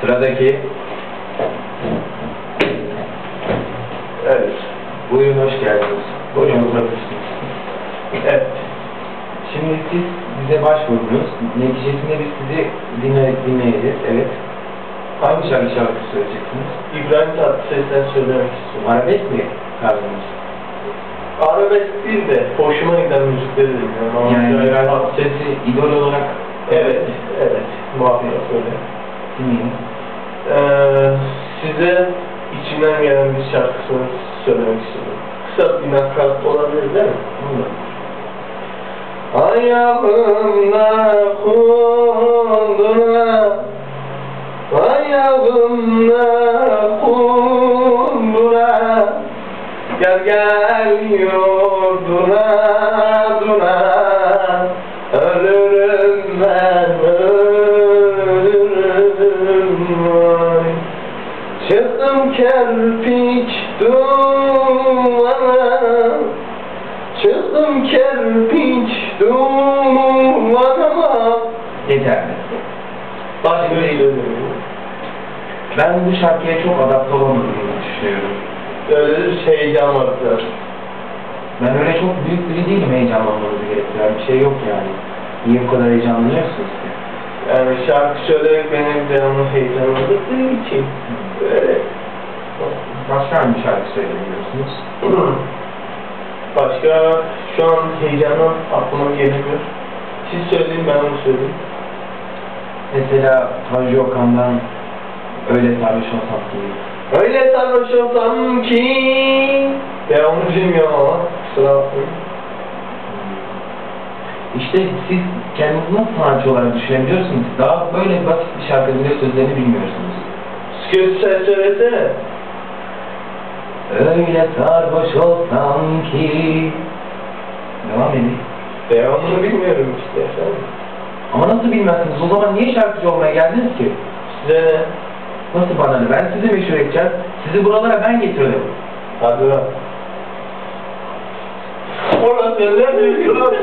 Sıradaki. Evet. Buyurun hoş geldiniz. Buyurun uzatmışsınız. Evet. Şimdi siz bize başvurdunuz. Neticesinde biz sizi dinle, dinleyeceğiz. Evet. Hangi şarkı şarkı söyleyeceksiniz? İbrahim Tatlıses'ten söylemek istiyorum. Arabesk mi tarzınız? Arabesk değil de hoşuma giden müzikleri dinliyorum. Yani İbrahim İbrahim Tatlıses- Tatlıses'i idol olarak Evet, evet. Muhakkak öyle. Ee, size içimden gelen bir şarkısını söylemek istiyorum. Kısa bir nakarat olabilir değil mi? Olur. Ayağımda kundura Ayağımda kundura Gel gel yurduna duna Kerpiç duvara Çıktım kerpiç duvara Yeterli. Başka bir şey söylemiyorum. Ben bu şarkıya çok adapte olamadığımı düşünüyorum. Öyle heyecan var biraz. Ben öyle çok büyük biri değilim heyecanlanmanızı gerektiren bir şey yok yani. Niye bu kadar heyecanlanıyorsunuz ki? Yani şarkı söylemek benim canımı heyecanlandırdığı için böyle Başka hangi şarkı söyleyebiliyorsunuz? Başka şu an heyecanım aklıma gelmiyor. Siz söyleyin ben onu söyleyeyim. Mesela Tanju Okan'dan Öyle Sarhoş Olsam ki Öyle sarhoş olsam ki Ya onu bilmiyorum ama kusura bakmayın. İşte siz kendinizi nasıl sanatçı olarak düşünebiliyorsunuz? Daha böyle basit bir bile sözlerini bilmiyorsunuz. Söz sen söylesene. Öyle sarhoş olsam ki Devam edin. Devamını bilmiyorum işte efendim. Ama nasıl bilmezsiniz? O zaman niye şarkıcı olmaya geldiniz ki? Size ne? Nasıl bana ne? Ben sizi meşhur edeceğim. Sizi buralara ben getirdim. Hadi lan. Orada sen ne diyorsun?